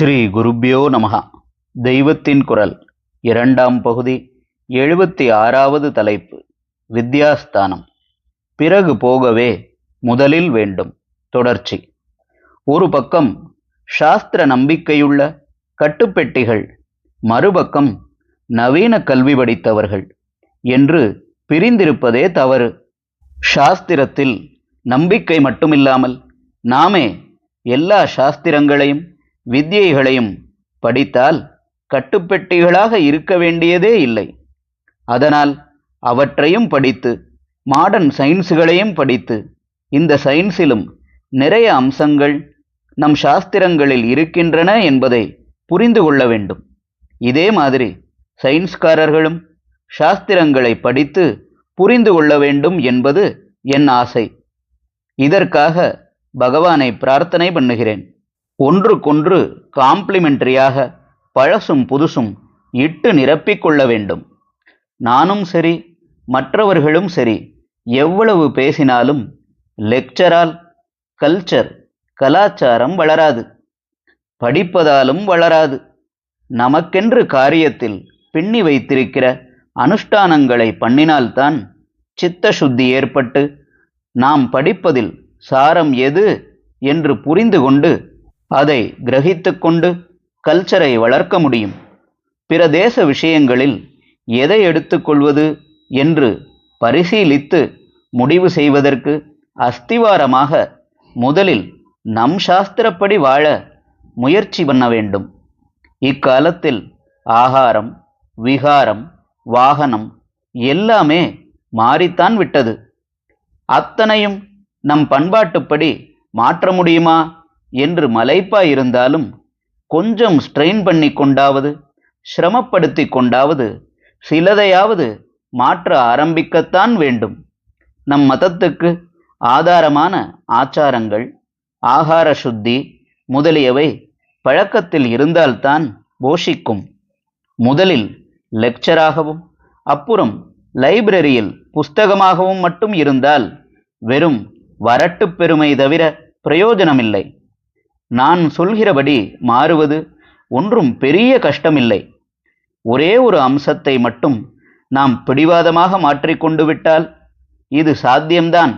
ஸ்ரீ குருப்பியோ நமகா தெய்வத்தின் குரல் இரண்டாம் பகுதி எழுபத்தி ஆறாவது தலைப்பு வித்யாஸ்தானம். பிறகு போகவே முதலில் வேண்டும் தொடர்ச்சி. ஒரு பக்கம் சாஸ்திர நம்பிக்கையுள்ள கட்டுப்பெட்டிகள் மறுபக்கம் நவீன கல்வி படித்தவர்கள் என்று பிரிந்திருப்பதே தவறு. சாஸ்திரத்தில் நம்பிக்கை மட்டுமில்லாமல் நாமே எல்லா சாஸ்திரங்களையும் வித்யைகளையும் படித்தால் கட்டுப்பெட்டிகளாக இருக்க வேண்டியதே இல்லை. அதனால் அவற்றையும் படித்து மாடர்ன் சயின்ஸுகளையும் படித்து இந்த சயின்ஸிலும் நிறைய அம்சங்கள் நம் சாஸ்திரங்களில் இருக்கின்றன என்பதை புரிந்து கொள்ள வேண்டும். இதே மாதிரி சயின்ஸ்காரர்களும் சாஸ்திரங்களை படித்து புரிந்து கொள்ள வேண்டும் என்பது என் ஆசை. இதற்காக பகவானை பிரார்த்தனை பண்ணுகிறேன். ஒன்றுக்கொன்று காம்ப்ளிமெண்டரியாக பழசும் புதுசும் இட்டு நிரப்பிக் கொள்ள வேண்டும். நானும் சரி மற்றவர்களும் சரி எவ்வளவு பேசினாலும் லெக்சரால் கல்ச்சர் கலாச்சாரம் வளராது. படிப்பதாலும் வளராது. நமக்கென்று காரியத்தில் பின்னி வைத்திருக்கிற அனுஷ்டானங்களை பண்ணினால்தான் சித்த சுத்தி ஏற்பட்டு நாம் படிப்பதில் சாரம் எது என்று புரிந்து கொண்டு அதை கிரகித்து கொண்டு கல்ச்சரை வளர்க்க முடியும். பிற தேச விஷயங்களில் எதை எடுத்துக்கொள்வது என்று பரிசீலித்து முடிவு செய்வதற்கு அஸ்திவாரமாக முதலில் நம் சாஸ்திரப்படி வாழ முயற்சி பண்ண வேண்டும். இக்காலத்தில் ஆகாரம் விகாரம் வாகனம் எல்லாமே மாறித்தான் விட்டது. அத்தனையும் நம் பண்பாட்டுப்படி மாற்ற முடியுமா? என்று மலைப்பா இருந்தாலும் கொஞ்சம் ஸ்ட்ரெயின் பண்ணி கொண்டாவது சிரமப்படுத்தி கொண்டாவது சிலதையாவது மாற்ற ஆரம்பிக்கத்தான் வேண்டும். நம் மதத்துக்கு ஆதாரமான ஆச்சாரங்கள் ஆகார சுத்தி முதலியவை பழக்கத்தில் இருந்தால்தான் போஷிக்கும். முதலில் லெக்சராகவும் அப்புறம் லைப்ரரியில் புஸ்தகமாகவும் மட்டும் இருந்தால் வெறும் வரட்டு பெருமை தவிர பிரயோஜனமில்லை. நான் சொல்கிறபடி மாறுவது ஒன்றும் பெரிய கஷ்டமில்லை. ஒரே ஒரு அம்சத்தை மட்டும் நாம் பிடிவாதமாக மாற்றிக்கொண்டு விட்டால் இது சாத்தியம்தான்.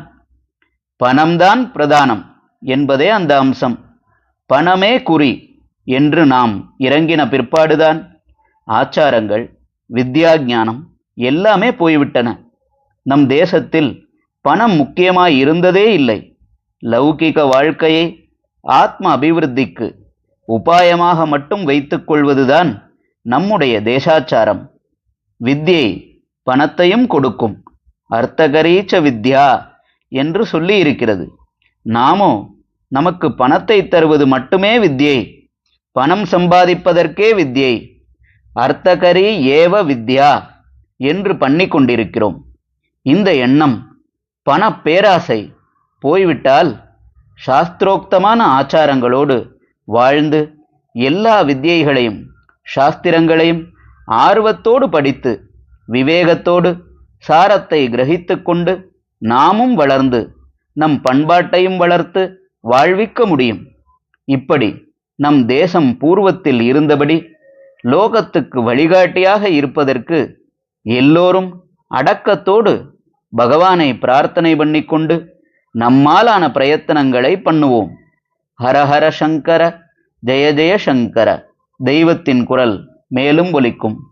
பணம்தான் பிரதானம் என்பதே அந்த அம்சம். பணமே குறி என்று நாம் இறங்கின பிற்பாடுதான். ஆச்சாரங்கள் வித்யாஞானம் எல்லாமே போய்விட்டன. நம் தேசத்தில் பணம் முக்கியமாய் இருந்ததே இல்லை. லௌகிக வாழ்க்கையை ஆத்ம அபிவிருத்திக்கு உபாயமாக மட்டும் வைத்துக்கொள்வதுதான் நம்முடைய தேசாச்சாரம். வித்யை பணத்தையும் கொடுக்கும். அர்த்தகரீச்ச வித்யா என்று சொல்லி இருக்கிறது நாமோ நமக்கு பணத்தை தருவது மட்டுமே வித்யை. பணம் சம்பாதிப்பதற்கே வித்யை. அர்த்தகரி ஏவ வித்யா என்று பண்ணி கொண்டிருக்கிறோம். இந்த எண்ணம் பண பேராசை போய்விட்டால் சாஸ்திரோக்தமான ஆச்சாரங்களோடு வாழ்ந்து எல்லா வித்தியைகளையும் சாஸ்திரங்களையும் ஆர்வத்தோடு படித்து விவேகத்தோடு சாரத்தை கிரகித்து கொண்டு நாமும் வளர்ந்து நம் பண்பாட்டையும் வளர்த்து வாழ்விக்க முடியும். இப்படி நம் தேசம் பூர்வத்தில் இருந்தபடி லோகத்துக்கு வழிகாட்டியாக இருப்பதற்கு எல்லோரும் அடக்கத்தோடு பகவானை பிரார்த்தனை பண்ணிக்கொண்டு நம்மாலான பிரயத்தனங்களை பண்ணுவோம். ஹரஹர சங்கர ஜெய ஜெய சங்கர தெய்வத்தின் குரல் மேலும் ஒலிக்கும்.